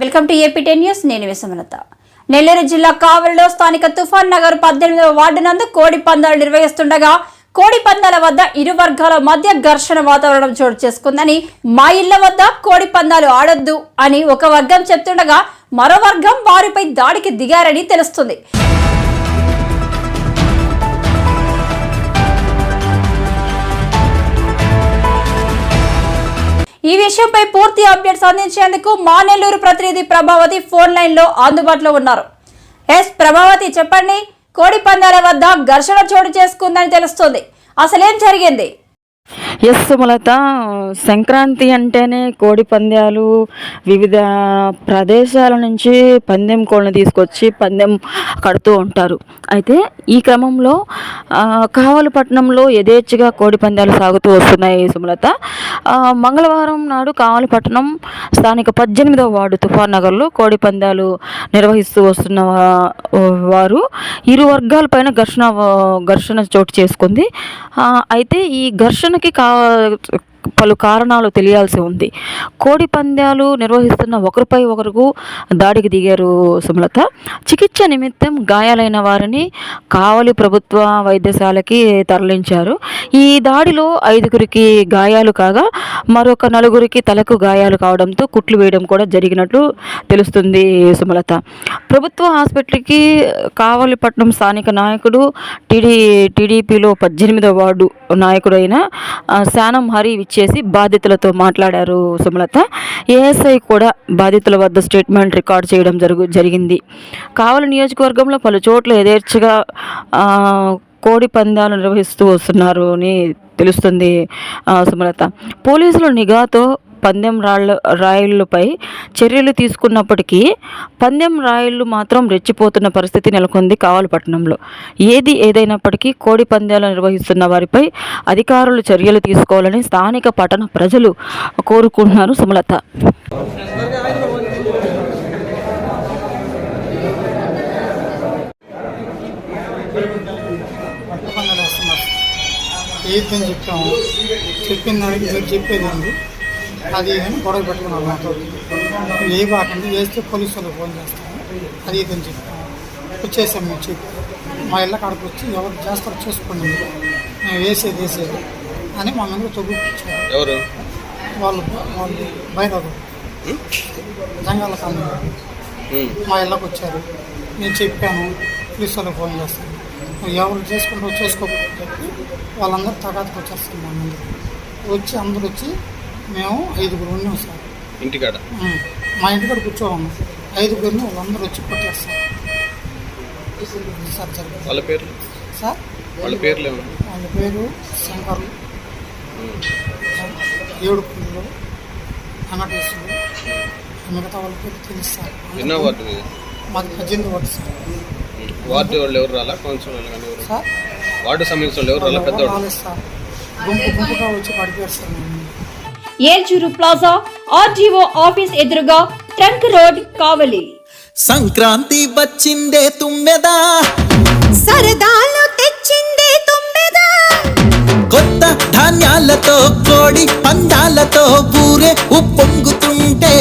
Welcome to AP ten news. నేను విషమలత నెల్లూరు జిల్లా కావలిలో స్థానిక తుఫాన్ నగర్ పద్దెనిమిదవ వార్డు నందు కోడి పందాలు నిర్వహిస్తుండగా కోడి పందాల వద్ద ఇరు వర్గాల మధ్య ఘర్షణ వాతావరణం చోటు చేసుకుందని మా ఇళ్ళ వద్ద కోడి పందాలు ఆడొద్దు అని ఒక వర్గం చెప్తుండగా మరో వర్గం వారిపై దాడికి దిగారని తెలుస్తుంది. ఈ విషయంపై పూర్తి అప్డేట్స్ అందించేందుకు మా నెల్లూరు ప్రతినిధి ప్రభావతి ఫోన్ లైన్లో అందుబాటులో ఉన్నారు. ఎస్ ప్రభావతి చెప్పండి. కోడి పందాల వద్ద ఘర్షణ చోటు చేసుకుందని తెలుస్తుంది. అసలేం జరిగింది? ఎస్ సుమలత సంక్రాంతి అంటేనే కోడి పందాలు వివిధ ప్రదేశాల నుంచి పందెం కోళ్ళని తీసుకొచ్చి పందెం కడుతూ ఉంటారు. అయితే ఈ క్రమంలో కావలపట్నంలో యథేచ్ఛగా కోడి పందాలు సాగుతూ వస్తున్నాయి సుమలత. మంగళవారం నాడు కావలిపట్నం స్థానిక పద్దెనిమిదవ వార్డు తుఫాన్ నగర్లో కోడి పందాలు నిర్వహిస్తూ వస్తున్న వారు ఇరు వర్గాలపైన ఘర్షణ ఘర్షణ చోటు చేసుకుంది. అయితే ఈ ఘర్షణకి కా పలు కారణాలు తెలియాల్సి ఉంది. కోడి పందాలు నిర్వహిస్తున్న ఒకరిపై ఒకరుకు దాడికి దిగారు సుమలత. చికిత్స నిమిత్తం గాయాలైన వారిని కావలి ప్రభుత్వ వైద్యశాలకి తరలించారు. ఈ దాడిలో ఐదుగురికి గాయాలు కాగా మరొక నలుగురికి తలకు గాయాలు కావడంతో కుట్లు వేయడం కూడా జరిగినట్లు తెలుస్తుంది సుమలత. ప్రభుత్వ హాస్పిటల్కి కావలిపట్నం స్థానిక నాయకుడు టీడీ టీడీపీలో పద్దెనిమిదవ వార్డు నాయకుడైన శానం హరి విచ్చి చేసి బాధితులతో మాట్లాడారు సుమలత. ఏఎస్ఐ కూడా బాధితుల వద్ద స్టేట్మెంట్ రికార్డ్ చేయడం జరుగు జరిగింది. కావలి నియోజకవర్గంలో పలు చోట్ల యథేచ్ఛగా కోడి పందాలు నిర్వహిస్తూ వస్తున్నారు అని తెలుస్తుంది సుమలత. పోలీసులు నిఘాతో పందెం రాళ్ళ రాయిళ్ళపై చర్యలు తీసుకున్నప్పటికీ పందెం రాయిళ్ళు మాత్రం రెచ్చిపోతున్న పరిస్థితి నెలకొంది కావలపట్నంలో. ఏది ఏదైనప్పటికీ కోడి పందాలు నిర్వహిస్తున్న వారిపై అధికారులు చర్యలు తీసుకోవాలని స్థానిక పట్టణ ప్రజలు కోరుకుంటున్నారు సుమలత. ఏదని చెప్పాము చెప్పిన దానికి మీరు చెప్పేది అది అని గొడవ పెట్టుకున్నారు మాతో ఏ బాకండి వేస్తే పోలీసు వాళ్ళకి ఫోన్ చేస్తాము అది ఇదని చెప్పాము వచ్చేసాం మేము చెప్పి మా ఇళ్ళ కాడకు వచ్చి ఎవరు చేస్తారో చేసుకోండి. మీరు. మేము వేసేది వేసేది అని మా మీద తొగ్గుపించారు ఎవరు? వాళ్ళు వాళ్ళు బయట జంగాల కాలం ఉమ్. మా ఇళ్ళకి వచ్చారు. నేను చెప్పాను పోలీసు వాళ్ళకి ఫోన్ చేస్తాను ఎవరు చేసుకుంటావు చేసుకోకూడదు చెప్పి వాళ్ళందరూ తగాదకు వచ్చేస్తాం మా ముందు వచ్చి అందరూ వచ్చి మేము ఐదుగురు ఉన్నాం సార్ ఇంటికాడ. మా ఇంటికాడ కూర్చోమన్నాం ఐదుగురిని వాళ్ళందరూ వచ్చి కొట్టేస్తాం. సార్ జరిగింది. వాళ్ళ పేర్లు సార్? వాళ్ళ పేర్లు వాళ్ళ పేరు శంకర్లు ఏడు పుల్లు వెంకటేశ్వరులు మిగతా వాళ్ళ పేరు తెలుస్తారు ఎన్నో వార్డు మాది? పద్దెనిమిది వాడు సార్. వార్డు వాళ్ళు ఎవరు రాలా? కౌన్సిల్ వాళ్ళు కానీ ఎవరు? సార్? వార్డు సంబంధించిన వాళ్ళు ఎవరు రాలా సార్. గుంపు గుంపుగా వచ్చి పడిపోయారు sir. Elchuru plaza RDO office ఎదురుగా ట్రంక్ రోడ్ కావలి. సంక్రాంతి వచ్చిందే తుమ్మెదా? సరదాలు తెచ్చిందే తుమ్మెదా? కొత్త ధాన్యాలతో కోడి పందాలతో ఊరే ఉప్పొంగుతుంటే.